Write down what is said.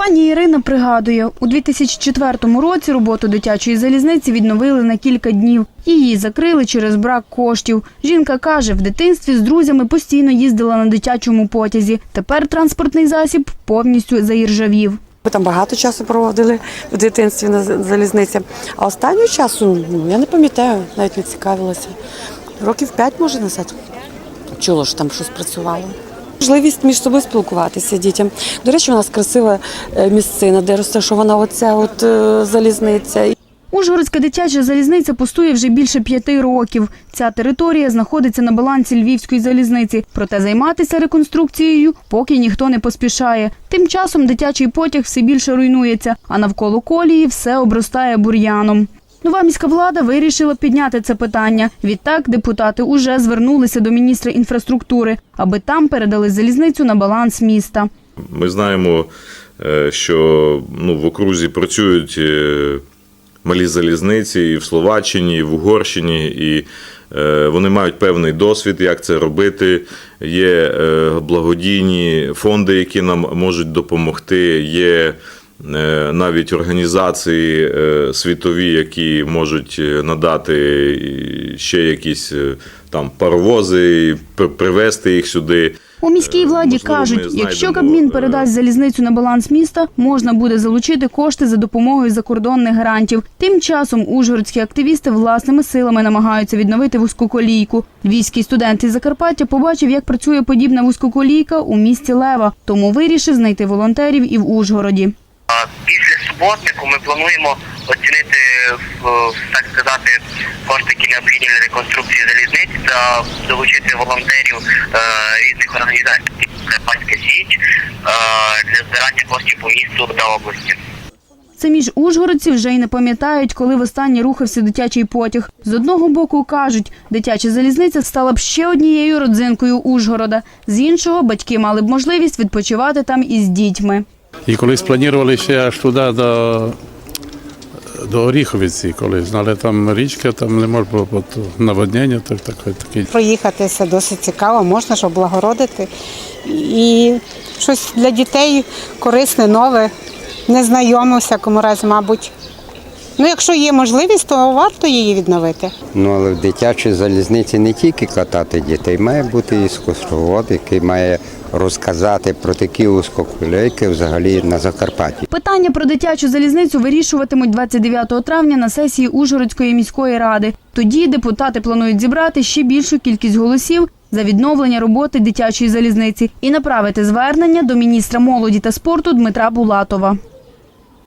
Пані Ірина пригадує, у 2004 році роботу дитячої залізниці відновили на кілька днів. Її закрили через брак коштів. Жінка каже, в дитинстві з друзями постійно їздила на дитячому потязі. Тепер транспортний засіб повністю заіржавів. Ми там багато часу проводили в дитинстві на залізниці. А останнього часу, ну, я не пам'ятаю, навіть не цікавилася. Років п'ять, може, назад. Чула, що там щось працювало. Можливість між собою спілкуватися дітям. До речі, у нас красива е, місцина, де розташована оця от е, залізниця. Ужгородська дитяча залізниця пустує вже більше п'яти років. Ця територія знаходиться на балансі Львівської залізниці. Проте займатися реконструкцією поки ніхто не поспішає. Тим часом дитячий потяг все більше руйнується, а навколо колії все обростає бур'яном. Нова міська влада вирішила підняти це питання. Відтак депутати уже звернулися до міністра інфраструктури, аби там передали залізницю на баланс міста. Ми знаємо, е, що ну, в окрузі працюють е, малі залізниці і в Словаччині, і в Угорщині, і е, вони мають певний досвід, як це робити. Є благодійні фонди, які нам можуть допомогти. Є навіть організації е, світові, які можуть е, надати ще якісь е, там паровози, привезти їх сюди. У міській Е, владі можливо, кажуть, якщо Кабмін е, передасть залізницю на баланс міста, можна буде залучити кошти за допомогою закордонних грантів. Тим часом ужгородські активісти власними силами намагаються відновити вузькоколійку. Львівський студент із Закарпаття побачив, як працює подібна вузькоколійка у місті Лева, тому вирішив знайти волонтерів і в Ужгороді. Після суботнику ми плануємо оцінити так сказати кошти, які необхідні для реконструкції залізниць та долучити волонтерів е, різних організацій типу Карпатська Січ е, для збирання коштів по місту та області. Самі ж ужгородці вже й не пам'ятають, коли востаннє рухався дитячий потяг. З одного боку кажуть, дитяча залізниця стала б ще однією родзинкою Ужгорода. З іншого, батьки мали б можливість відпочивати там із дітьми. І колись планували ще аж туди до, до Оріховиці, колись, знали там річка, там не можна було наводнення, так, таке. таке. Проїхатися досить цікаво, можна ж облагородити. І щось для дітей корисне, нове, незнайоме у всякому разі, мабуть. Ну, якщо є можливість, то варто її відновити. Ну, але в дитячій залізниці не тільки катати дітей, має бути і екскурсовод, який має розказати про такі узкоколейки взагалі на Закарпатті. Питання про дитячу залізницю вирішуватимуть 29 травня на сесії Ужгородської міської ради. Тоді депутати планують зібрати ще більшу кількість голосів за відновлення роботи дитячої залізниці і направити звернення до міністра молоді та спорту Дмитра Булатова.